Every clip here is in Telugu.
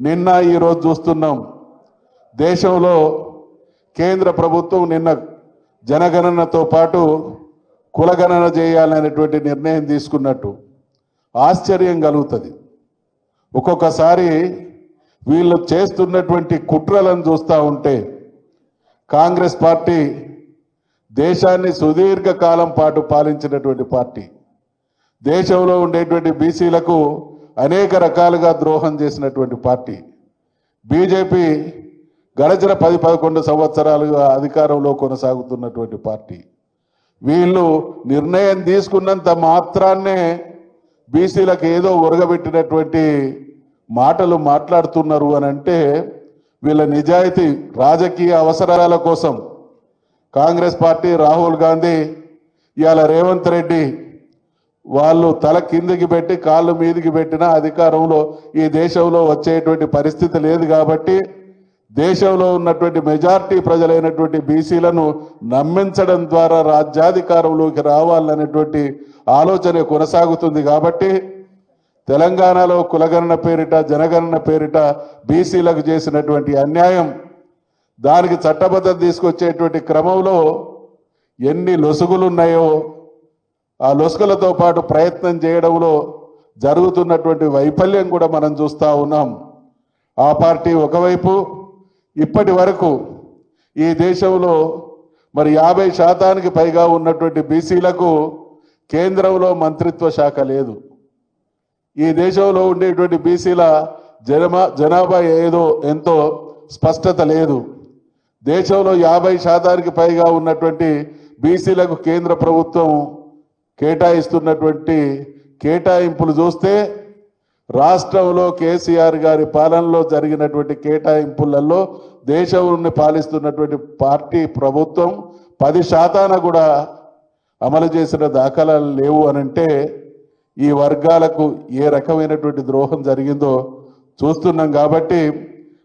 నిన్న ఈరోజు చూస్తున్నాం. దేశంలో కేంద్ర ప్రభుత్వం నిన్న జనగణనతో పాటు కులగణన చేయాలనేటువంటి నిర్ణయం తీసుకున్నట్టు ఆశ్చర్యం కలుగుతుంది. ఒక్కొక్కసారి వీళ్ళు చేస్తున్నటువంటి కుట్రలను చూస్తూ ఉంటే కాంగ్రెస్ పార్టీ దేశాన్ని సుదీర్ఘ కాలం పాటు పాలించినటువంటి పార్టీ. దేశంలో ఉండేటువంటి బీసీలకు అనేక రకాలుగా ద్రోహం చేసినటువంటి పార్టీ. బీజేపీ గడచిన పది పదకొండు సంవత్సరాలుగా అధికారంలో కొనసాగుతున్నటువంటి పార్టీ. వీళ్ళు నిర్ణయం తీసుకున్నంత మాత్రాన్నే బీసీలకు ఏదో ఉరగబెట్టినటువంటి మాటలు మాట్లాడుతున్నారు అని అంటే వీళ్ళ నిజాయితీ రాజకీయ అవసరాల కోసం కాంగ్రెస్ పార్టీ రాహుల్ గాంధీ ఇవాళ రేవంత్ రెడ్డి వాళ్ళు తల కిందికి పెట్టి కాళ్ళు మీదికి పెట్టిన అధికారంలో ఈ దేశంలో వచ్చేటువంటి పరిస్థితి లేదు కాబట్టి దేశంలో ఉన్నటువంటి మెజార్టీ ప్రజలైనటువంటి బీసీలను నమ్మించడం ద్వారా రాజ్యాధికారంలోకి రావాలనేటువంటి ఆలోచన కొనసాగుతుంది కాబట్టి తెలంగాణలో కులగణన పేరిట జనగణన పేరిట బీసీలకు చేసినటువంటి అన్యాయం దానికి చట్టబద్ధత తీసుకొచ్చేటువంటి క్రమంలో ఎన్ని లొసుగులు ఉన్నాయో ఆ లొసుకలతో పాటు ప్రయత్నం చేయడంలో జరుగుతున్నటువంటి వైఫల్యం కూడా మనం చూస్తూ ఉన్నాం. ఆ పార్టీ ఒకవైపు ఇప్పటి వరకు ఈ దేశంలో మరి యాభై శాతానికి పైగా ఉన్నటువంటి బీసీలకు కేంద్రంలో మంత్రిత్వ శాఖ లేదు. ఈ దేశంలో ఉండేటువంటి బీసీల జనమా జనాభా ఏదో ఎంతో స్పష్టత లేదు. దేశంలో యాభై శాతానికి పైగా ఉన్నటువంటి బీసీలకు కేంద్ర ప్రభుత్వం కేటాయిస్తున్నటువంటి కేటాయింపులు చూస్తే రాష్ట్రంలో కేసీఆర్ గారి పాలనలో జరిగినటువంటి కేటాయింపులలో దేశంని పాలిస్తున్నటువంటి పార్టీ ప్రభుత్వం పది శాతాన కూడా అమలు చేసిన దాఖలాలు లేవు అనంటే ఈ వర్గాలకు ఏ రకమైనటువంటి ద్రోహం జరిగిందో చూస్తున్నాం కాబట్టి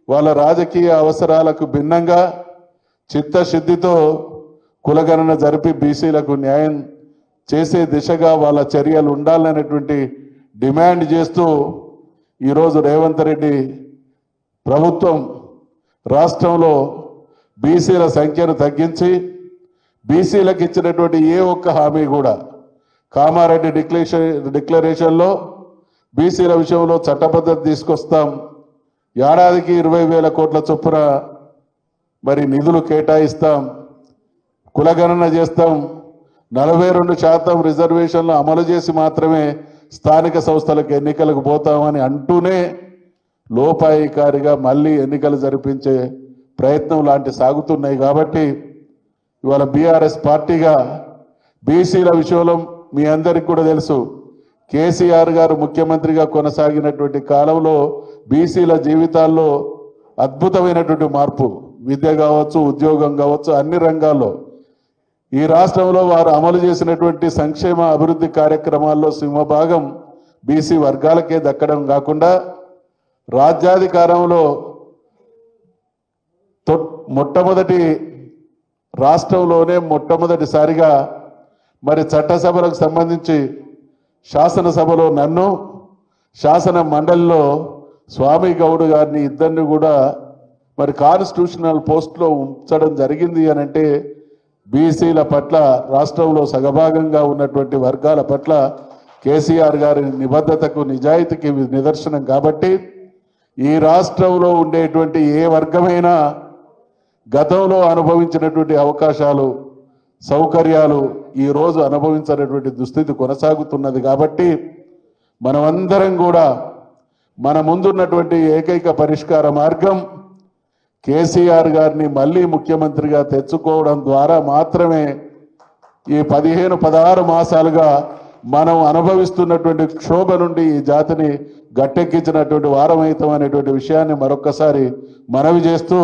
వాళ్ళ రాజకీయ అవసరాలకు భిన్నంగా చిత్తశుద్ధితో కులగణన జరిపి బీసీలకు న్యాయం చేసే దిశగా వాళ్ళ చర్యలు ఉండాలనేటువంటి డిమాండ్ చేస్తూ ఈరోజు రేవంత్ రెడ్డి ప్రభుత్వం రాష్ట్రంలో బీసీల సంఖ్యను తగ్గించి బీసీలకు ఇచ్చినటువంటి ఏ ఒక్క హామీ కూడా కామారెడ్డి డిక్లరేషన్ డిక్లరేషన్లో బీసీల విషయంలో చట్టబద్ధత తీసుకొస్తాం. ఏడాదికి ఇరవై వేల కోట్ల చొప్పున మరి నిధులు కేటాయిస్తాం. కులగణన చేస్తాం. నలభై రెండు శాతం రిజర్వేషన్లు అమలు చేసి మాత్రమే స్థానిక సంస్థలకు ఎన్నికలకు పోతామని అంటూనే లోపాయికారిగా మళ్ళీ ఎన్నికలు జరిపించే ప్రయత్నం లాంటి సాగుతున్నాయి కాబట్టి ఇవాళ బీఆర్ఎస్ పార్టీగా బీసీల విషయంలో మీ అందరికి కూడా తెలుసు. కేసీఆర్ గారు ముఖ్యమంత్రిగా కొనసాగినటువంటి కాలంలో బీసీల జీవితాల్లో అద్భుతమైనటువంటి మార్పు. విద్య కావచ్చు ఉద్యోగం కావచ్చు అన్ని రంగాల్లో ఈ రాష్ట్రంలో వారు అమలు చేసినటువంటి సంక్షేమ అభివృద్ధి కార్యక్రమాల్లో సింహభాగం బీసీ వర్గాలకే దక్కడం కాకుండా రాజ్యాధికారంలో మొట్టమొదటి రాష్ట్రంలోనే మొట్టమొదటిసారిగా మరి చట్టసభలకు సంబంధించి శాసనసభలో నన్ను శాసన మండలిలో స్వామి గౌడ్ గారిని ఇద్దరిని కూడా మరి కాన్స్టిట్యూషనల్ పోస్ట్లో ఉంచడం జరిగింది అని అంటే బీసీల పట్ల రాష్ట్రంలో సగభాగంగా ఉన్నటువంటి వర్గాల పట్ల కేసీఆర్ గారి నిబద్ధతకు నిజాయితీకి నిదర్శనం కాబట్టి ఈ రాష్ట్రంలో ఉండేటువంటి ఏ వర్గమైనా గతంలో అనుభవించినటువంటి అవకాశాలు సౌకర్యాలు ఈ రోజు అనుభవించినటువంటి దుస్థితి కొనసాగుతున్నది కాబట్టి మనమందరం కూడా మన ముందున్నటువంటి ఏకైక పరిష్కార మార్గం కేసీఆర్ గారిని మళ్ళీ ముఖ్యమంత్రిగా తెచ్చుకోవడం ద్వారా మాత్రమే ఈ పదిహేను పదహారు మాసాలుగా మనం అనుభవిస్తున్నటువంటి క్షోభ నుండి ఈ జాతిని గట్టెక్కించినటువంటి వారమైతం అనేటువంటి విషయాన్ని మరొక్కసారి మనవి చేస్తూ